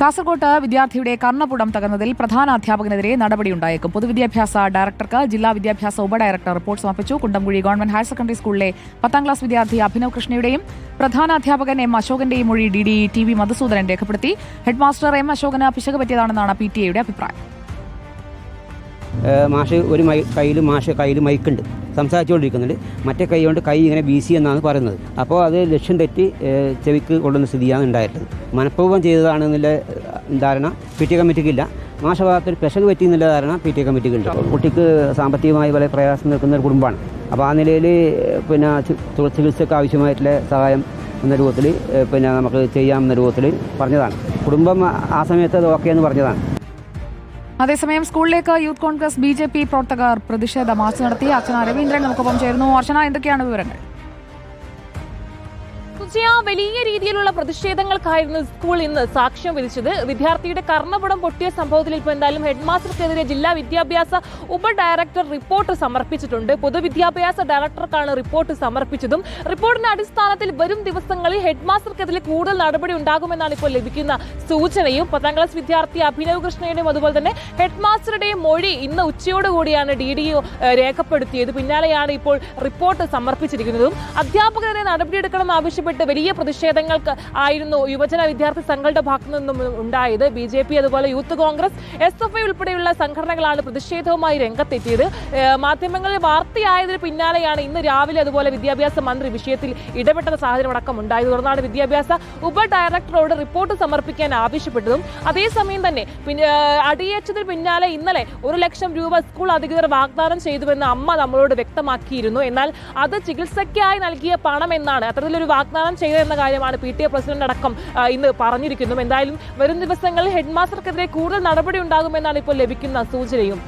കാസർകോട്ട് വിദ്യാർത്ഥിയുടെ കർണപുടം തകർന്നതിൽ പ്രധാന അധ്യാപകനെതിരെ നടപടിയുണ്ടായേക്കും. പൊതുവിദ്യാഭ്യാസ ഡയറക്ടർക്ക് ജില്ലാ വിദ്യാഭ്യാസ ഉപഡയറക്ടർ റിപ്പോർട്ട് സമർപ്പിച്ചു. കുണ്ടംകുഴി ഗവൺമെന്റ് ഹയർ സെക്കൻഡറി സ്കൂളിലെ പത്താം ക്ലാസ് വിദ്യാർത്ഥി അഭിനവ് കൃഷ്ണയുടെയും പ്രധാന അധ്യാപകൻ എം അശോകന്റെയും മൊഴി D D T V Madhusudanan രേഖപ്പെടുത്തി. ഹെഡ്മാസ്റ്റർ എം അശോകന് പിശക് പറ്റിയതാണെന്നാണ് പി ടി എയുടെ അഭിപ്രായം. മാഷ് ഒരു മൈ കയ്യിൽ മാഷ് കയ്യിൽ മൈക്കുണ്ട്. സംസാരിച്ചുകൊണ്ടിരിക്കുന്നുണ്ട്. മറ്റേ കൈ കൊണ്ട് കൈ ഇങ്ങനെ വീശി എന്നാണ് പറയുന്നത്. അപ്പോൾ അത് ലക്ഷ്യം തെറ്റി ചെവിക്ക് കൊള്ളുന്ന സ്ഥിതിയാണ് ഉണ്ടായിട്ടുള്ളത്. മനഃപൂർവം ചെയ്തതാണെന്നുള്ള ധാരണ പി ടി കമ്മിറ്റിക്കില്ല. മാഷ ഭാഗത്ത് ഒരു പെശക് പറ്റി എന്നുള്ള ധാരണ പി ടി കമ്മിറ്റിക്കുണ്ട് കുട്ടിക്ക് സാമ്പത്തികമായി വളരെ പ്രയാസം നിൽക്കുന്ന ഒരു കുടുംബമാണ്. അപ്പോൾ ആ നിലയിൽ പിന്നെ ചികിത്സയ്ക്ക് ആവശ്യമായിട്ടുള്ള സഹായം എന്ന രൂപത്തിൽ പിന്നെ നമുക്ക് ചെയ്യാമെന്ന രൂപത്തിൽ പറഞ്ഞതാണ്. കുടുംബം ആ സമയത്ത് അത് ഓക്കെ എന്ന് പറഞ്ഞതാണ്. അതേസമയം സ്കൂളിലേക്ക് യൂത്ത് കോൺഗ്രസ് ബി പ്രവർത്തകർ പ്രതിഷേധ മാർച്ച് നടത്തി അർച്ചന രവീന്ദ്രൻ നമുക്കൊപ്പം ചേരുന്നു. അർച്ചന എന്തൊക്കെയാണ് വിവരങ്ങൾ? സുജയ വലിയ രീതിയിലുള്ള പ്രതിഷേധങ്ങൾക്കായിരുന്നു സ്കൂൾ ഇന്ന് സാക്ഷ്യം വിധിച്ചത്. വിദ്യാർത്ഥിയുടെ കർണപടം പൊട്ടിയ സംഭവത്തിൽ ഇപ്പോൾ എന്തായാലും ഹെഡ്മാസ്റ്റർക്കെതിരെ ജില്ലാ വിദ്യാഭ്യാസ ഉപ ഡയറക്ടർ റിപ്പോർട്ട് സമർപ്പിച്ചിട്ടുണ്ട്. പൊതുവിദ്യാഭ്യാസ ഡയറക്ടർക്കാണ് റിപ്പോർട്ട് സമർപ്പിച്ചതും. റിപ്പോർട്ടിന്റെ അടിസ്ഥാനത്തിൽ വരും ദിവസങ്ങളിൽ ഹെഡ്മാസ്റ്റർക്കെതിരെ കൂടുതൽ നടപടി ഉണ്ടാകുമെന്നാണ് ഇപ്പോൾ ലഭിക്കുന്ന സൂചനയും. പത്താം ക്ലാസ് വിദ്യാർത്ഥി അഭിനവ് കൃഷ്ണയുടെയും അതുപോലെ തന്നെ ഹെഡ്മാസ്റ്ററുടെയും മൊഴി ഇന്ന് ഉച്ചയോടുകൂടിയാണ് ഡി ഡി രേഖപ്പെടുത്തിയത്. പിന്നാലെയാണ് ഇപ്പോൾ റിപ്പോർട്ട് സമർപ്പിച്ചിരിക്കുന്നതും. അധ്യാപകരെ നടപടിയെടുക്കണം ആവശ്യപ്പെട്ട് വലിയ പ്രതിഷേധങ്ങൾക്ക് ആയിരുന്നു യുവജന വിദ്യാർത്ഥി സംഘങ്ങളുടെ ഭാഗത്തു നിന്നും ഉണ്ടായത്. ബി ജെ പി അതുപോലെ youth Congress S F I ഉൾപ്പെടെയുള്ള സംഘടനകളാണ് പ്രതിഷേധവുമായി രംഗത്തെത്തിയത്. മാധ്യമങ്ങളിൽ വാർത്തയായതിന് പിന്നാലെയാണ് ഇന്ന് രാവിലെ അതുപോലെ വിദ്യാഭ്യാസ മന്ത്രി വിഷയത്തിൽ ഇടപെട്ട സാഹചര്യം അടക്കം ഉണ്ടായത്. തുടർന്നാണ് വിദ്യാഭ്യാസ ഉപ ഡയറക്ടറോട് റിപ്പോർട്ട് സമർപ്പിക്കാൻ ആവശ്യപ്പെട്ടതും അതേസമയം തന്നെ അടിയേറ്റത്തിന് പിന്നാലെ ഇന്നലെ ഒരു ലക്ഷം രൂപ സ്കൂൾ അധികൃതർ വാഗ്ദാനം ചെയ്തുവെന്ന് അമ്മ നമ്മളോട് വ്യക്തമാക്കിയിരുന്നു. എന്നാൽ അത് ചികിത്സയ്ക്കായി നൽകിയ പണം എന്നാണ് അത്തരത്തിലൊരു വാഗ്ദാനം ചെയ്തതെന്ന കാര്യമാണ് പി ടി എ പ്രസിഡന്റ് അടക്കം ഇന്ന് പറഞ്ഞിരിക്കുന്നു. എന്തായാലും വരും ദിവസങ്ങളിൽ ഹെഡ്മാസ്റ്റർക്കെതിരെ കൂടുതൽ നടപടി ഉണ്ടാകുമെന്നാണ് ഇപ്പോൾ ലഭിക്കുന്ന സൂചനയും.